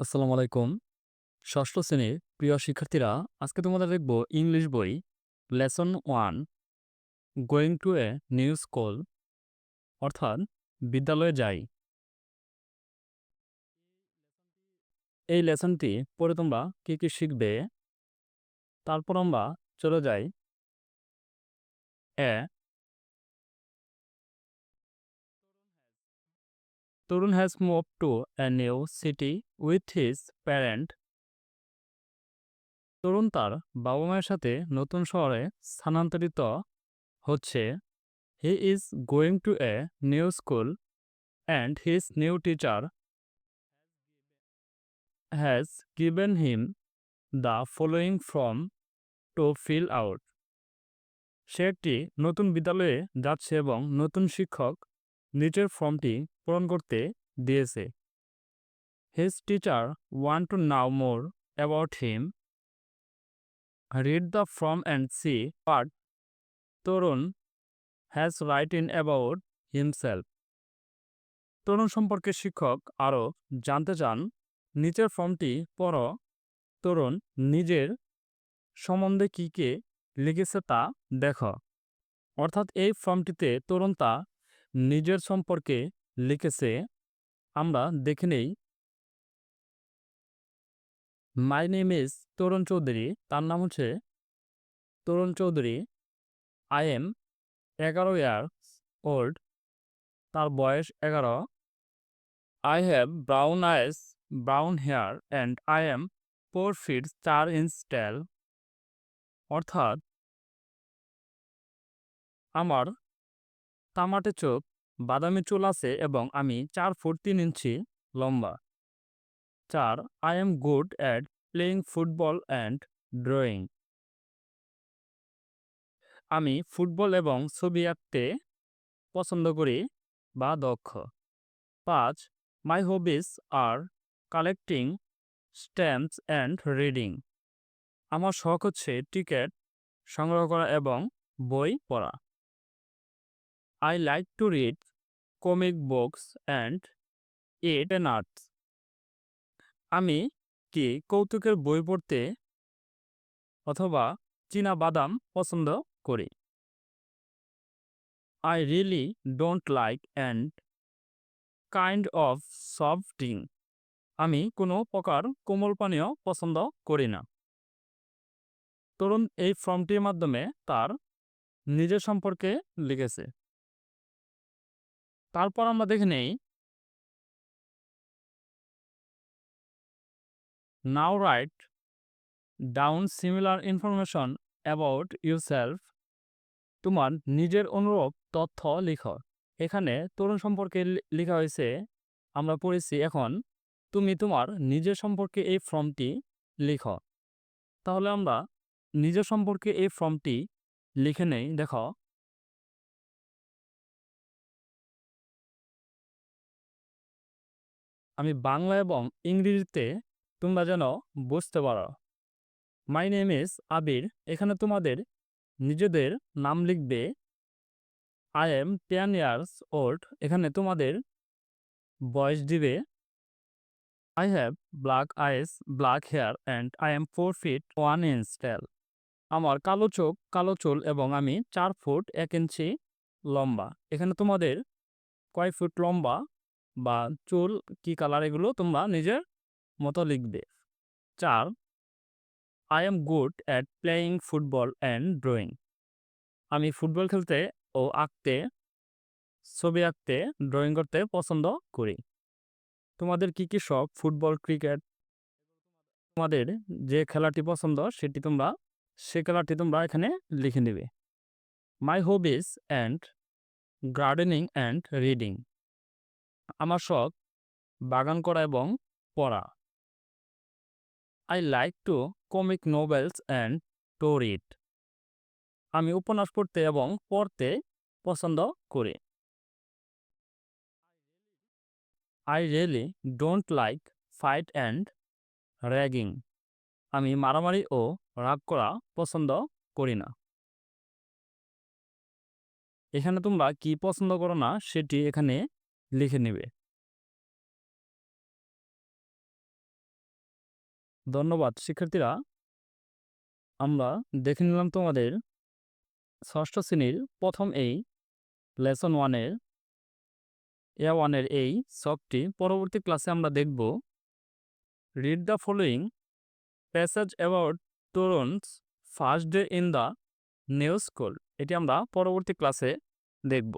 আসসালামু আলাইকুম। ষষ্ঠ শ্রেণির প্রিয় শিক্ষার্থীরা, আজকে তোমাদের দেখব ইংলিশ বই, lesson one, going to a new school, অর্থাৎ বিদ্যালয়ে যাই। এই লেসনটি পড়ে তোমরা কী কী শিখবে? তারপর আমরা চলে যাই। A Tarun has move to a new city with his parent Tarun তার বাবা মায়ের সাথে নতুন শহরে স্থানান্তরিত হচ্ছে। He is going to a new school and his new teacher has given him the following form to fill out সে একটি নতুন বিদ্যালয়ে যাচ্ছে এবং নতুন শিক্ষক, নিচের ফর্মটি পূরণ করতে দিয়েছে। His teacher want to know more about him read the form and see what Tarun has write in about himself Tarun সম্পর্কে শিক্ষক আরও জানতে চান। নিচের ফর্মটি পড়ো। তরুণ নিজের সম্বন্ধে কী কে লিখেছে তা দেখ। অর্থাৎ এই ফর্মটিতে তরুণ তা নিজের সম্পর্কে লিখেছে, আমরা দেখে নেই। My name is Tarun Chowdhury তার নাম হচ্ছে তরুণ চৌধুরী আই এম এগারো ইয়ার্স ওল্ড তার বয়স এগারো। I have brown eyes brown hair and I am four feet চার ইঞ্চ টেল অর্থাৎ, আমার তামাটে চোখ বাদামি চুল আছে এবং আমি চার ফুট তিন ইঞ্চি লম্বা। চার I am good at playing football and drawing আমি ফুটবল এবং ছবি আঁকতে পছন্দ করি বা দক্ষ। পাঁচ my hobbies are collecting stamps and reading আমার শখ হচ্ছে টিকিট সংগ্রহ করা এবং বই পড়া। I like to read comic books and eat and arts আমি কি কৌতুকের বই পড়তে অথবা চীনা বাদাম পছন্দ করি? I really don't like and kind of soft drink আমি কোনো প্রকার কোমল পানীয় পছন্দ করি না। তরুণ এই ফর্মটির মাধ্যমে তার নিজের সম্পর্কে লিখেছে। তারপর আমরা দেখে নেই now write down similar information about yourself তোমার নিজের অনুরূপ তথ্য লিখ। এখানে তরুণ সম্পর্কে লেখা হয়েছে, আমরা পড়েছি এখন, তুমি তোমার নিজের সম্পর্কে এই ফর্মটি লিখ। তাহলে আমরা নিজের সম্পর্কে এই ফর্মটি লিখে নেই, দেখো। আমি বাংলা এবং ইংরেজিতে তোমরা যেন বুঝতে পারো। মাই নেম ইজ আবির এখানে তোমাদের নিজেদের নাম লিখবে I am ten years old এখানে তোমাদের বয়স দিবে I have black eyes black hair and I am four feet one inch tall আমার কালো চোখ, কালো চুল এবং আমি চার ফুট এক ইঞ্চি লম্বা। এখানে তোমাদের কয় ফুট লম্বা? বা চুল কি কালার এগুলো তোমরা নিজের মতো লিখবে। চার I am good at playing football and drawing আমি ফুটবল খেলতে ও আঁকতে, ছবি আঁকতে ড্রয়িং করতে পছন্দ করি। তোমাদের কি কি শখ? ফুটবল ক্রিকেট তোমাদের যে খেলাটি পছন্দ সেটি তোমরা, সে খেলাটি তোমরা এখানে লিখে নেবে। My hobbies and gardening and reading আমার শখ বাগান করা এবং পড়া। I like to comic novels and to read আমি উপন্যাস পড়তে এবং পড়তে পছন্দ করি। I really don't like fight and ragging আমি মারামারি ও রাগ করা পছন্দ করি না। এখানে তোমরা কি পছন্দ করো না সেটি এখানে লিখে নেবে। ধন্যবাদ। শিক্ষার্থীরা, আমরা দেখে নিলাম তোমাদের ষষ্ঠ শ্রেণির প্রথম এই লেসন ওয়ানের, এ ওয়ানের এই সবটি। পরবর্তী ক্লাসে আমরা দেখব read the following passage about Tarun's first day in the new school এটি আমরা পরবর্তী ক্লাসে দেখব।